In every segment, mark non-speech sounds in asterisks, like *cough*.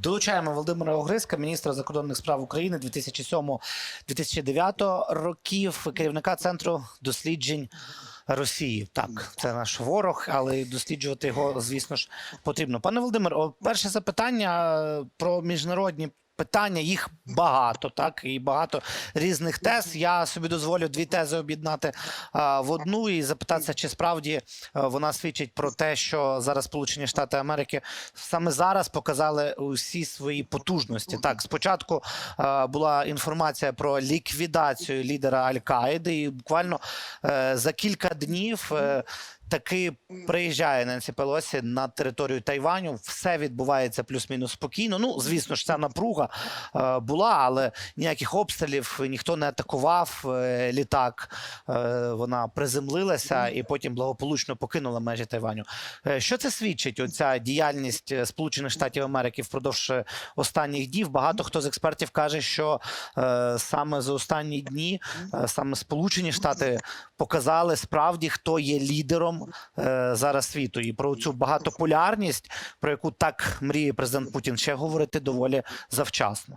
Долучаємо Володимира Огриска, міністра закордонних справ України 2007-2009 років, керівника центру досліджень Росії. Так, це наш ворог, але досліджувати його, звісно ж, потрібно. Пане Володимир, перше запитання е, про міжнародні. Питання їх багато, так і багато різних тез. Я собі дозволю дві тези об'єднати в одну і запитатися, чи справді а, вона свідчить про те, що зараз Сполучені Штати Америки саме зараз показали усі свої потужності. Так, спочатку а, була інформація про ліквідацію лідера Аль-Каїди, і буквально е, за кілька днів. Таки приїжджає Ненсі Пелосі на територію Тайваню. Все відбувається плюс-мінус спокійно. Ну, звісно ж, ця напруга е, була, але ніяких обстрілів ніхто не атакував. Е, літак е, вона приземлилася і потім благополучно покинула межі Тайваню. Що це свідчить? Оця діяльність Сполучених Штатів Америки впродовж останніх днів. Багато хто з експертів каже, що саме за останні дні саме Сполучені Штати показали справді, хто є лідером е, зараз світу, і про цю багатополярність, про яку так мріє президент Путін, ще говорити доволі завчасно.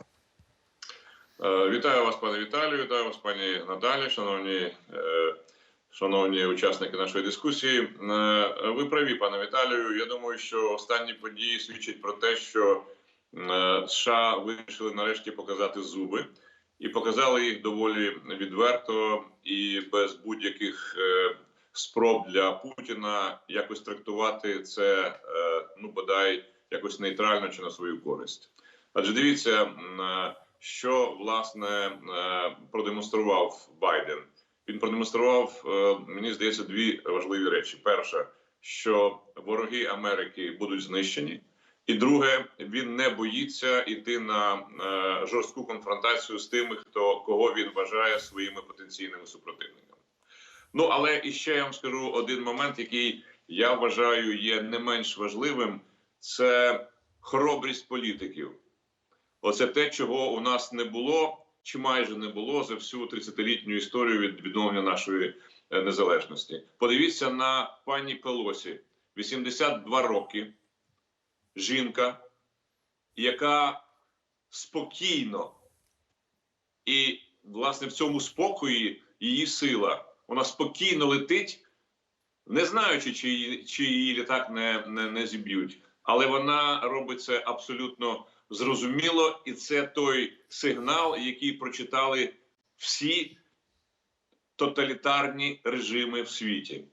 Е, Вітаю вас, пане Віталію, вітаю вас, пані Наталі, шановні, е, шановні учасники нашої дискусії. Ви праві, пане Віталію. Я думаю, що останні події свідчать про те, що США вирішили нарешті показати зуби і показали їх доволі відверто і без будь-яких спроб для Путіна якось трактувати це, е, ну бодай якось нейтрально чи на свою користь. Адже дивіться. е, що власне е, продемонстрував Байден. Він продемонстрував, мені здається, дві важливі речі: перше, що вороги Америки будуть знищені, і друге, він не боїться йти на жорстку конфронтацію з тими, хто кого він вважає своїми потенційними супротивниками. Ну але іще я вам скажу один момент, який я вважаю є не менш важливим: це хоробрість політиків. Оце те, чого у нас не було, чи майже не було за всю 30-літню історію від відновлення нашої е, незалежності. Подивіться на пані Пелосі, 82 роки, жінка, яка спокійно і, власне, в цьому спокої її сила. Вона спокійно летить, не знаючи, чи чи її літак не, не, не зіб'ють. Але вона робить це абсолютно зрозуміло, і це той сигнал, який прочитали всі тоталітарні режими в світі,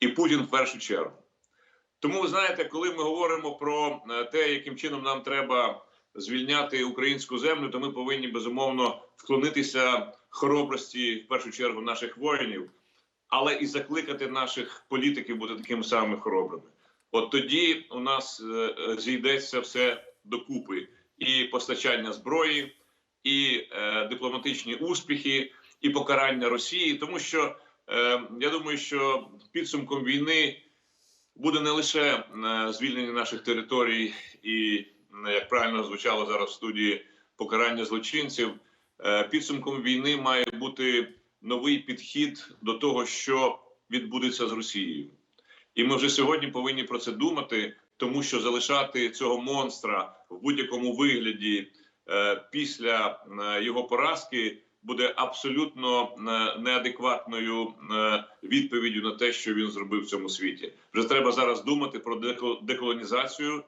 і Путін в першу чергу. Тому ви знаєте, коли ми говоримо про е, те, яким чином нам треба звільняти українську землю, то ми повинні безумовно вклонитися хоробрості в першу чергу наших воїнів, але і закликати наших політиків бути такими самими хоробрими. От тоді у нас е, е, зійдеться все докупи і постачання зброї, і е, дипломатичні успіхи, і покарання Росії, тому що е, я думаю, що підсумком війни буде не лише е, звільнення наших територій, і як правильно звучало зараз в студії покарання злочинців. Е, підсумком війни має бути новий підхід до того, що відбудеться з Росією. І ми вже сьогодні повинні про це думати, тому що залишати цього монстра в будь-якому вигляді е, після е, його поразки буде абсолютно неадекватною відповіддю на те, що він зробив в цьому світі. Вже треба зараз думати про деко- деколонізацію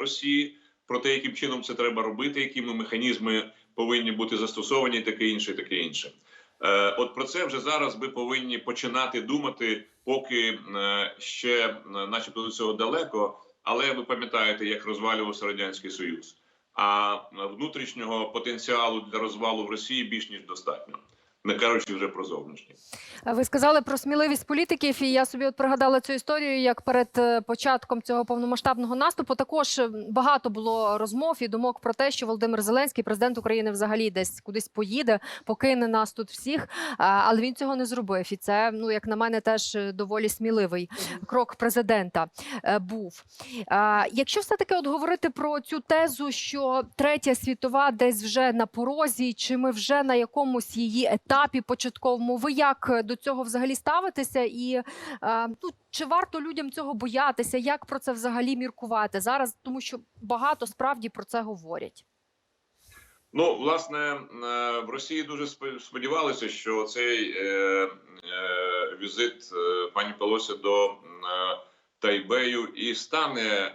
Росії, про те, яким чином це треба робити, якими механізми повинні бути застосовані, таке інше, таке інше. Е, От про це вже зараз ми повинні починати думати, поки е, ще, е, начебто, до цього далеко. Але ви пам'ятаєте, як розвалювався радянський союз. А внутрішнього потенціалу для розвалу в Росії більш ніж достатньо, не кажучи вже про зовнішній. Ви сказали про сміливість політиків, і я собі от пригадала цю історію, як перед е, початком цього повномасштабного наступу також е, багато було розмов і думок про те, що Володимир Зеленський, президент України, взагалі десь кудись поїде, покине нас тут всіх. Але він цього не зробив. І це, ну як на мене, теж е, доволі сміливий крок президента е, був. Якщо все таки от говорити про цю тезу, що третя світова десь вже на порозі, чи ми вже на якомусь її етапі. Етапі початковому. Ви як е, до цього взагалі ставитеся? І ну, чи варто людям цього боятися? Як про це взагалі міркувати зараз? Тому що багато справді про це говорять. Ну, власне, е, в Росії дуже спо- сподівалися, що цей візит пані Пелосі до Тайбею і стане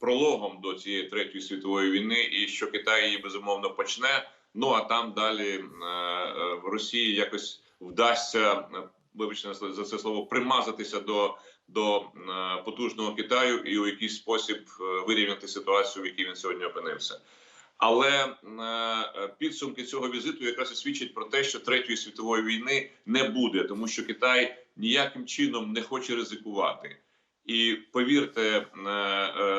прологом до цієї третьої світової війни, і що Китай її безумовно почне. Ну а там далі е, в Росії якось вдасться, е, вибачте за- це слово, примазатися до, до е, потужного Китаю і у якийсь спосіб вирівняти ситуацію, в якій він сьогодні опинився. Але підсумки цього візиту якраз і свідчать про те, що третьої світової війни не буде, тому що Китай ніяким чином не хоче ризикувати. І повірте,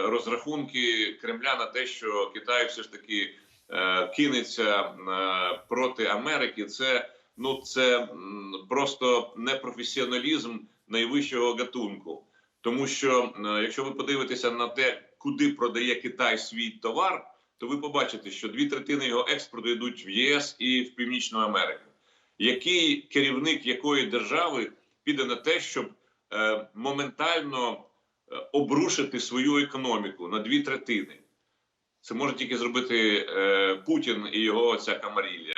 розрахунки Кремля на те, що Китай все ж таки кинеться е, проти Америки, це ну це просто непрофесіоналізм найвищого гатунку. Тому що е, якщо ви подивитеся на те, куди продає Китай свій товар то ви побачите, що дві третини його експорту йдуть в ЄС і в Північну Америку. Який керівник якої держави піде на те, щоб е, моментально е, обрушити свою економіку на дві третини? Це може тільки зробити е, Путін і його ця камарілля.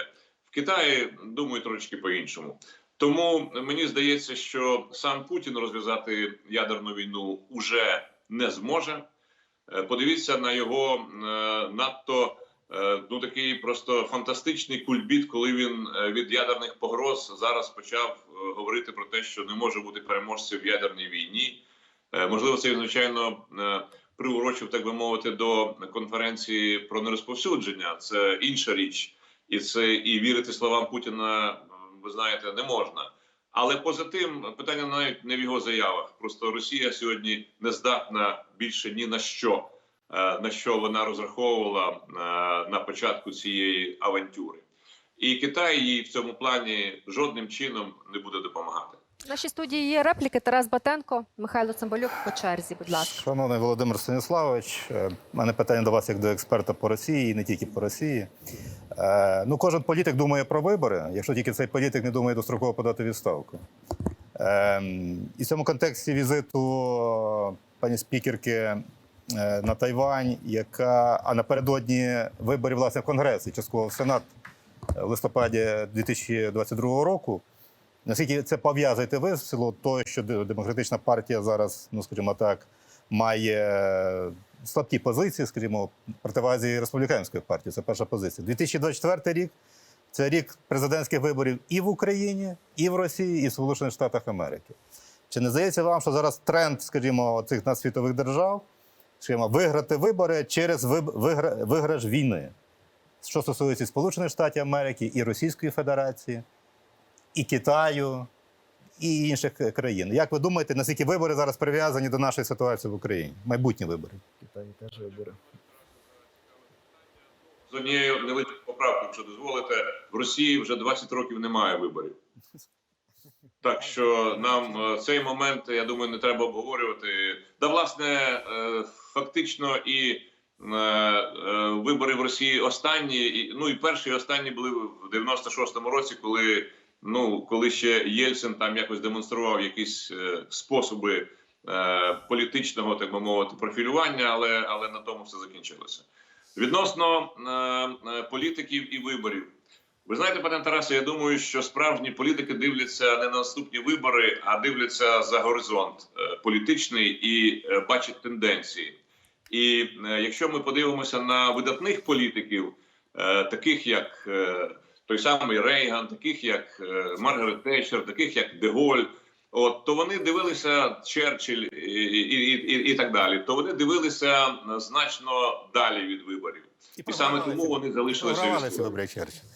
В Китаї думаю трошки по-іншому. Тому мені здається, що сам Путін розв'язати ядерну війну уже не зможе. Е, Подивіться на його е, надто е, ну такий просто фантастичний кульбіт, коли він е, від ядерних погроз зараз почав е, говорити про те, що не може бути переможців в ядерній війні. Е, Можливо, це звичайно е, приурочив, так би мовити, до конференції про нерозповсюдження. Це інша річ, і це і вірити словам Путіна, ви знаєте, не можна. Але поза тим питання навіть не в його заявах. Просто Росія сьогодні не здатна більше ні на що, е, на що вона розраховувала е, на початку цієї авантюри. І Китай їй в цьому плані жодним чином не буде допомагати. В нашій студії є репліки. Тарас Батенко, Михайло Цимбалюк по черзі. Будь ласка. Шановний Володимир Станіславович, е, мене питання до вас як до експерта по Росії, і не тільки по Росії. Е, Ну, кожен політик думає про вибори, якщо тільки цей політик не думає достроково подати відставку. Е, І в цьому контексті візиту пані спікерки на Тайвань, яка а напередодні виборів власне в Конгрес і частково в Сенат в листопаді 2022 року. Наскільки це пов'язуєте ви в силу того, що демократична партія зараз, ну скажімо так, має слабкі позиції, скажімо, противазі республіканської партії. Це перша позиція. 2024 рік це рік президентських виборів і в Україні, і в Росії, і в Сполучених Штатах Америки. Чи не здається вам, що зараз тренд, скажімо, цих надсвітових держав, скажімо, виграти вибори через виграш війни? Що стосується Сполучених Штатів Америки, і Російської Федерації, і Китаю, і інших е, країн. Як ви думаєте, наскільки вибори зараз прив'язані до нашої ситуації в Україні? Майбутні вибори? Китаї теж вибори. З однією невеликою поправкою, якщо дозволите, в Росії вже 20 років немає виборів. Так що нам е, цей момент, я думаю, не треба обговорювати. Да, власне, е, фактично і вибори в Росії останні, і, ну і перші і останні були в 96-му році, коли ну коли ще Єльцин там якось демонстрував якісь е, способи е, політичного, так би мовити, профілювання, але, але на тому все закінчилося. Відносно е, е, політиків і виборів. Ви знаєте, пане Тарасе, я думаю, що справжні політики дивляться не на наступні вибори, а дивляться за горизонт е, політичний і е, бачать тенденції. І е, якщо ми подивимося на видатних політиків, е, таких як е, той самий Рейган, таких як е, Маргарет Тетчер, таких як Деголь, от то вони дивилися Черчилль і, і, і, і так далі. То вони дивилися е, значно далі від виборів, і саме тому вони залишилися. програвали ці вибори Черчилль.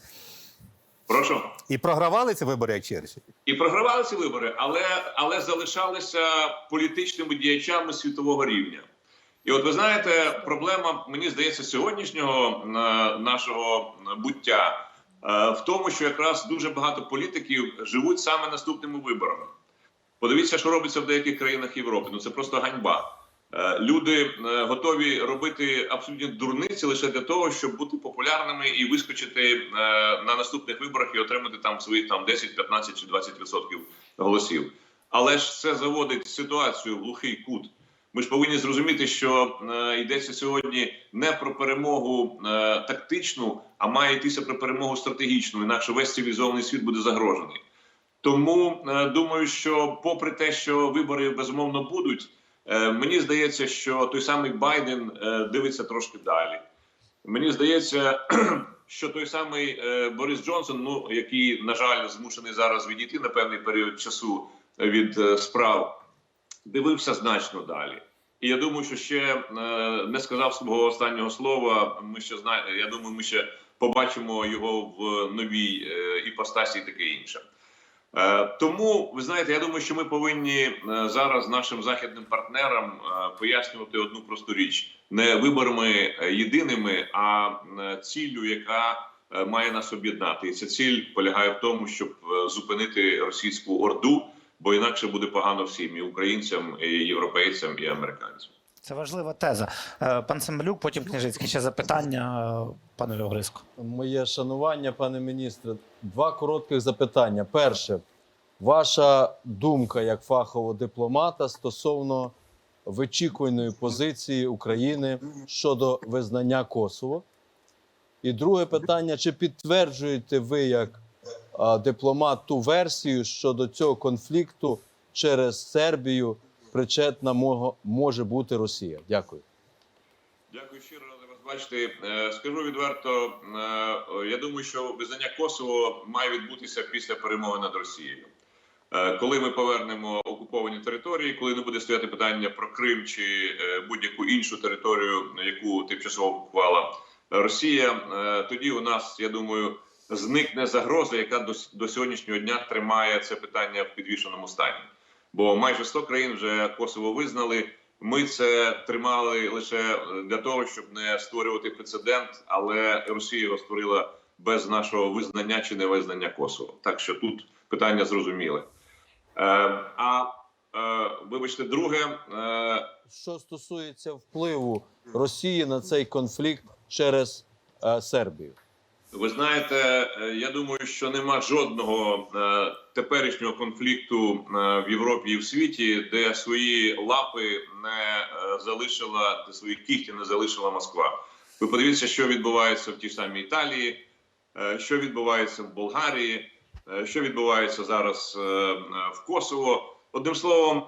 Прошу. І програвали ці вибори як Черчилль. І програвали ці вибори, але, але залишалися політичними діячами світового рівня. І от ви знаєте, проблема, мені здається, сьогоднішнього е, нашого буття в тому, що якраз дуже багато політиків живуть саме наступними виборами. Подивіться, що робиться в деяких країнах Європи. Ну це просто ганьба. Е, Люди е, готові робити абсолютні дурниці лише для того, щоб бути популярними і вискочити е, на наступних виборах і отримати там своїх там 10, 15 чи 20 відсотків голосів. Але ж це заводить ситуацію в глухий кут. Ми ж повинні зрозуміти, що е, йдеться сьогодні не про перемогу е, тактичну, а має йтися про перемогу стратегічну. Інакше весь цивілізований світ буде загрожений. Тому е, думаю, що попри те, що вибори безумовно будуть, е, мені здається, що той самий Байден е, дивиться трошки далі. Мені здається, *clears throat* що той самий е, Борис Джонсон, ну який на жаль змушений зараз відійти на певний період часу від е, справ, дивився значно далі. І я думаю, що ще е, не сказав свого останнього слова. Ми ще зна... Я думаю, ми ще побачимо його в новій е, іпостасі і таке інше. Е, Тому ви знаєте, я думаю, що ми повинні зараз нашим західним партнерам пояснювати одну просту річ: не виборами єдиними, а ціллю, яка має нас об'єднати. І ця ціль полягає в тому, щоб зупинити російську орду, бо інакше буде погано всім і українцям, і європейцям, і американцям. Це важлива теза. Е, Пан Сембелюк, потім Княжицький. Ще запитання, е, пане Льогриско. Моє шанування, пане міністре. Два коротких запитання. Перше, ваша думка як фахового дипломата стосовно вичікуваної позиції України щодо визнання Косово. І друге питання: чи підтверджуєте ви як дипломат ту версію, що до цього конфлікту через Сербію причетна може бути Росія? Дякую. Дякую щиро радий вас бачити. Е, Скажу відверто, е, я думаю, що визнання Косово має відбутися після перемоги над Росією. Е, Коли ми повернемо окуповані території, коли не буде стояти питання про Крим чи е, будь-яку іншу територію, яку тимчасово окупувала Росія, е, тоді у нас, я думаю, зникне загроза, яка до, до сьогоднішнього дня тримає це питання в підвішеному стані. Бо майже 100 країн вже Косово визнали. Ми це тримали лише для того, щоб не створювати прецедент, але Росія його створила без нашого визнання чи невизнання Косово. Так що тут питання зрозуміле. Е, а е, вибачте, друге, е, Що стосується впливу Росії на цей конфлікт через е, Сербію? Ви знаєте, е, я думаю, що нема жодного е, теперішнього конфлікту е, в Європі і в світі, де свої лапи не залишила, де свої кіхті не залишила Москва. Ви подивіться, що відбувається в тій самій Італії, що відбувається в Болгарії, що відбувається зараз в Косово. Одним словом,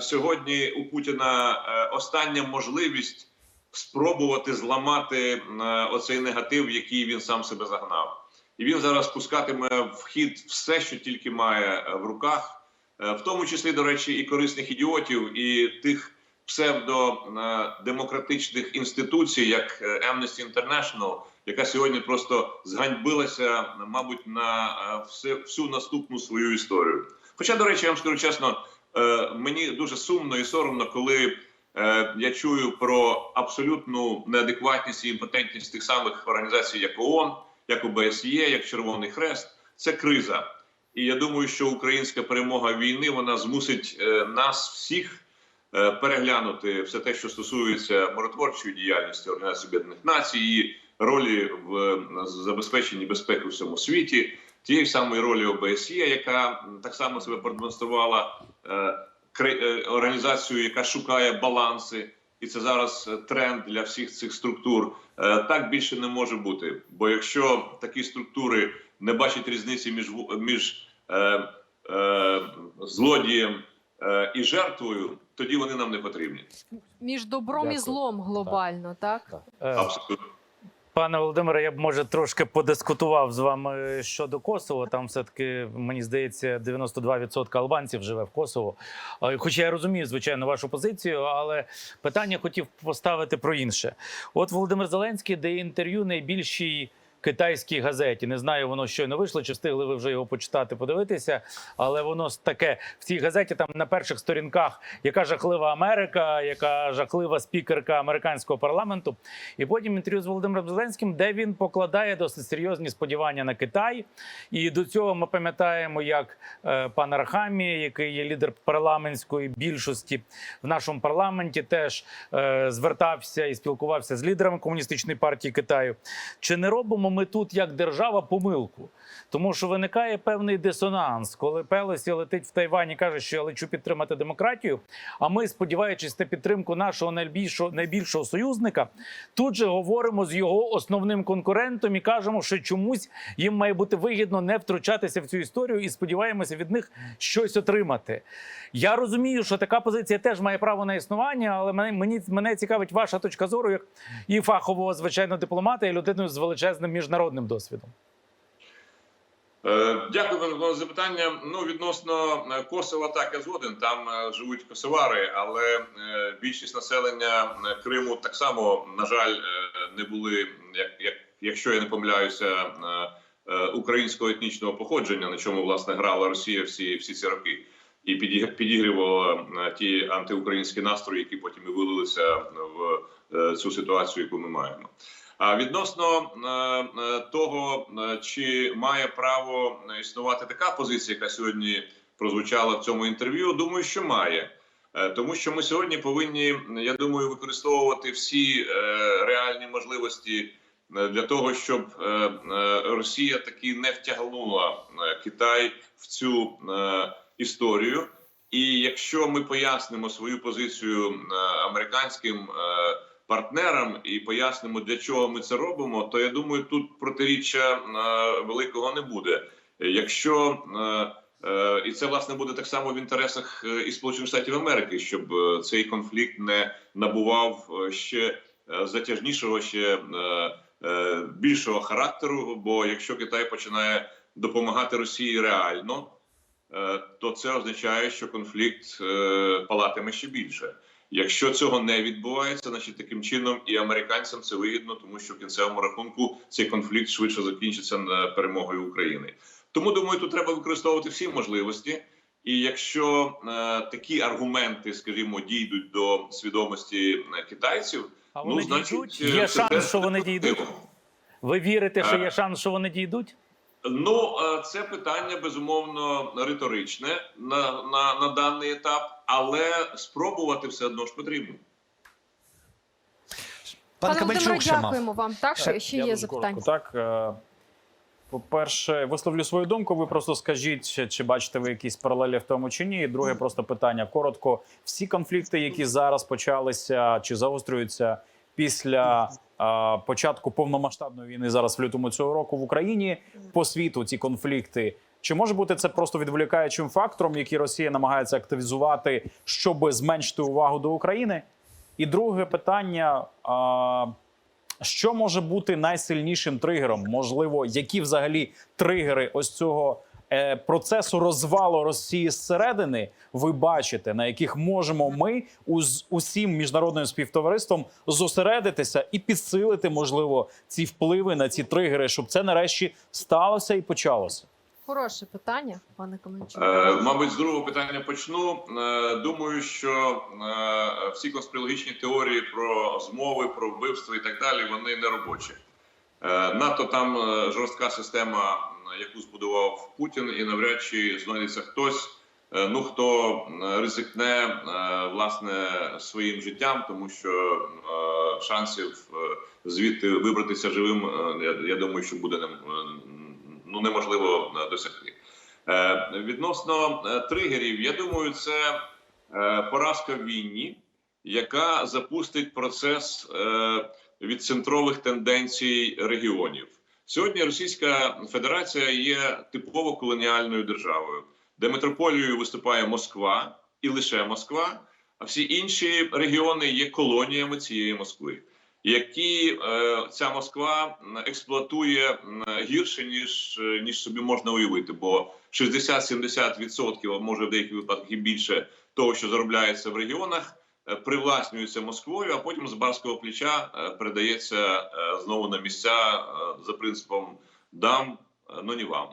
сьогодні у Путіна остання можливість спробувати зламати е, оцей негатив, який він сам себе загнав. І він зараз пускатиме в хід все, що тільки має е, в руках, е, в тому числі, до речі, і корисних ідіотів, і тих псевдодемократичних інституцій, як Amnesty International, яка сьогодні просто зганьбилася, мабуть, на всю наступну свою історію. Хоча, до речі, я вам скажу чесно, мені дуже сумно і соромно, коли я чую про абсолютну неадекватність і імпотентність тих самих організацій, як ООН, як ОБСЄ, як Червоний Хрест. Це криза. І я думаю, що українська перемога війни вона змусить е, нас всіх е, переглянути все те, що стосується миротворчої діяльності Організації Об'єднаних Націй, її ролі в е, забезпеченні безпеки у всьому світі, тієї самої ролі ОБСЄ, яка так само себе продемонструвала е, організацією, яка шукає баланси, і це зараз е, тренд для всіх цих структур. Е, Так більше не може бути. Бо якщо такі структури не бачать різниці між між е, е, злодієм е, і жертвою, тоді вони нам не потрібні. Між добром і злом глобально, так? Е, Абсолютно. Пане Володимире, я б може трошки подискутував з вами щодо Косово. Там все-таки мені здається 92% албанців живе в Косово. Е, Хоча я розумію, звичайно, вашу позицію, але питання хотів поставити про інше. От Володимир Зеленський дає інтерв'ю найбільшій китайській газеті. Не знаю, воно щойно вийшло, чи встигли ви вже його почитати, подивитися. Але воно таке в цій газеті там на перших сторінках, яка жахлива Америка, яка жахлива спікерка американського парламенту. І потім інтерв'ю з Володимиром Зеленським, де він покладає досить серйозні сподівання на Китай. І до цього ми пам'ятаємо, як е, пан Архамі, який є лідер парламентської більшості в нашому парламенті, теж е, звертався і спілкувався з лідерами комуністичної партії Китаю. Чи не робимо ми тут як держава помилку? Тому що виникає певний дисонанс, коли Пелосі летить в Тайвань і каже, що я лечу підтримати демократію. А ми, сподіваючись на підтримку нашого найбільшого найбільшого союзника, тут же говоримо з його основним конкурентом і кажемо, що чомусь їм має бути вигідно не втручатися в цю історію і сподіваємося від них щось отримати. Я розумію, що така позиція теж має право на існування, але мені мене цікавить ваша точка зору, як і фахового звичайно дипломата, і людиною з величезним міжнародним досвідом. Е, Дякую за запитання. Ну відносно е, Косова, так я згоден. Там е, живуть косовари, але більшість населення Криму так само, на жаль, не були, як, як якщо я не помиляюся, українського етнічного походження, на чому власне грала Росія всі, всі ці роки, і підіг- підігрівала ті антиукраїнські настрої, які потім і вилилися в цю ситуацію, яку ми маємо. А відносно е, е, того, е, чи має право існувати така позиція, яка сьогодні прозвучала в цьому інтерв'ю, думаю, що має. Тому що ми сьогодні повинні, я думаю, використовувати всі реальні можливості для того, щоб Росія таки не втягнула Китай в цю історію. І якщо ми пояснимо свою позицію американським партнерам і пояснимо, для чого ми це робимо, то я думаю, тут протиріччя е, великого не буде. Якщо е, е, і це власне буде так само в інтересах і Сполучених Штатів Америки, щоб цей конфлікт не набував ще затяжнішого, ще більшого характеру. Бо якщо Китай починає допомагати Росії реально, то це означає, що конфлікт палатиме ще більше. Якщо цього не відбувається, значить таким чином і американцям це вигідно, тому що в кінцевому рахунку цей конфлікт швидше закінчиться на перемогою України. Тому думаю, тут треба використовувати всі можливості. І якщо е, такі аргументи, скажімо, дійдуть до свідомості е, китайців, А ну значить дійдуть? е, Є шанс, що вони дійдуть? Ви вірите, що Е. є шанс, що вони дійдуть? Ну, е, це питання безумовно риторичне на, на, на даний етап, але спробувати все одно ж потрібно. Пане Володимире, дякуємо вам. Так, ще, ще є запитання. коротко. Так, по-перше, висловлю свою думку. Ви просто скажіть, чи- чи бачите ви якісь паралелі в тому чи ні. І друге, просто питання коротко. Всі конфлікти, які зараз почалися чи загострюються після е, початку повномасштабної війни зараз в лютому цього року в Україні по світу ці конфлікти. Чи може бути це просто відволікаючим фактором, який Росія намагається активізувати, щоб зменшити увагу до України? І друге питання: а, що може бути найсильнішим тригером? Можливо, які взагалі тригери ось цього процесу розвалу Росії зсередини ви бачите, на яких можемо ми уз, усім міжнародним співтовариством зосередитися і підсилити, можливо, ці впливи на ці тригери, щоб це нарешті сталося і почалося? Хороше питання, пане Каменчук. Е, мабуть, з другого питання почну. Е, думаю, що е, всі конспірологічні теорії про змови, про вбивство і так далі, вони не робочі. Е, надто там е, жорстка система, яку збудував Путін, і навряд чи знайдеться хтось, е, ну хто е, ризикне е, власне своїм життям, тому що шансів звідти вибратися живим, я, думаю, що буде ну неможливо досягти. Відносно тригерів, я думаю, це поразка в війні, яка запустить процес е, відцентрових тенденцій регіонів. Сьогодні Російська Федерація є типово колоніальною державою, де метрополією виступає Москва і лише Москва, а всі інші регіони є колоніями цієї Москви. Які е, ця Москва експлуатує гірше ніж, е, ніж собі можна уявити, бо 60-70%, а може в деяких випадках і більше того, що заробляється в регіонах, привласнюється Москвою, а потім з барського плеча е, передається е, знову на місця е, за принципом дам, е, но не вам.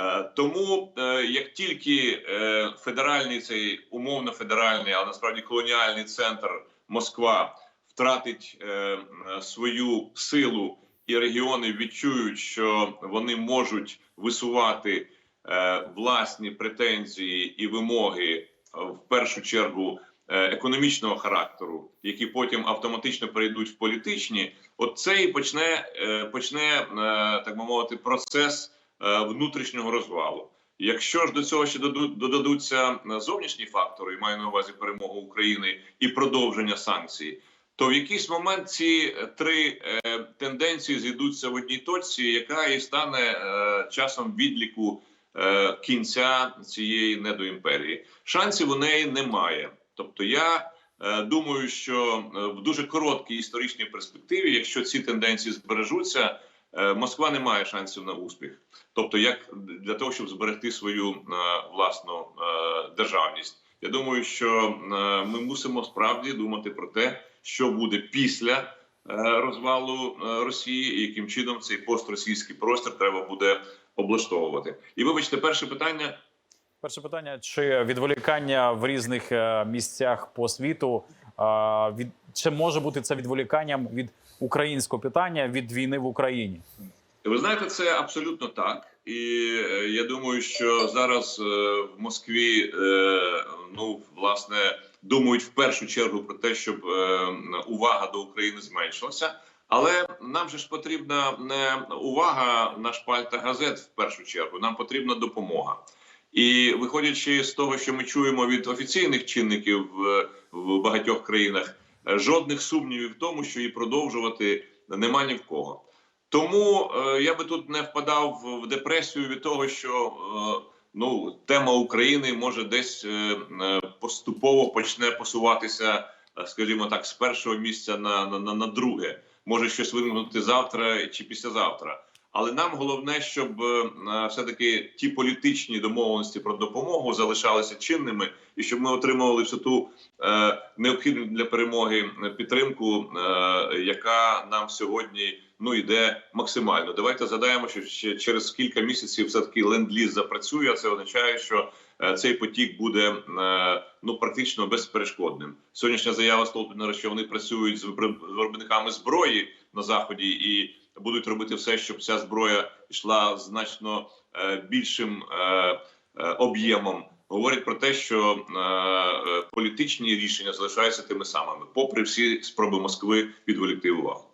Е, Тому е, як тільки е, федеральний цей умовно федеральний, але насправді колоніальний центр Москва втратить е, е, свою силу, і регіони відчують, що вони можуть висувати е, власні претензії і вимоги е, в першу чергу е, економічного характеру, які потім автоматично перейдуть в політичні, от це і почне, е, почне е, так би мовити процес е, внутрішнього розвалу. Якщо ж до цього ще додадуться е, зовнішні фактори, маю на увазі перемогу України і продовження санкцій, то в якийсь момент ці е, три е, тенденції зійдуться в одній точці, яка і стане е, часом відліку е, кінця цієї недоімперії. Шансів у неї немає. Тобто, я е, думаю, що е, в дуже короткій історичній перспективі, якщо ці тенденції збережуться, е, Москва не має шансів на успіх. Тобто, як для того, щоб зберегти свою власну державність, я думаю, що ми мусимо справді думати про те, що буде після розвалу Росії, і яким чином цей постросійський простір треба буде облаштовувати. І вибачте, перше питання. Перше питання: чи відволікання в різних е, місцях по світу від чи може бути це відволіканням від українського питання від війни в Україні? Ви знаєте, це абсолютно так. І е, я думаю, що зараз е, в Москві ну власне думають в першу чергу про те, щоб увага до України зменшилася. Але нам же ж потрібна не увага на шпальтах газет в першу чергу. Нам потрібна допомога. І виходячи з того, що ми чуємо від офіційних чинників в, в багатьох країнах, е, жодних сумнівів в тому, що її продовжувати нема ні в кого. Тому е, я би тут не впадав в- депресію від того, що е, ну тема України може десь е, е, поступово почне посуватися, е, скажімо так, з першого місця на, на, на, на друге. Може щось виникнути завтра чи післязавтра. Але нам головне, щоб е, все таки ті політичні домовленості про допомогу залишалися чинними, і щоб ми отримували всю ту е, необхідну для перемоги е, підтримку, е, яка нам сьогодні ну йде максимально. Давайте задаємо, що ще через кілька місяців все таки ленд-ліз запрацює. а Це означає, що е, цей потік буде е, ну практично безперешкодним. Сьогоднішня заява Столтенера, що вони працюють з виробниками зброї на заході і будуть робити все, щоб ця зброя йшла значно е, більшим е, е, об'ємом. Говорять про те, що політичні рішення залишаються тими самими, попри всі спроби Москви відволікти увагу.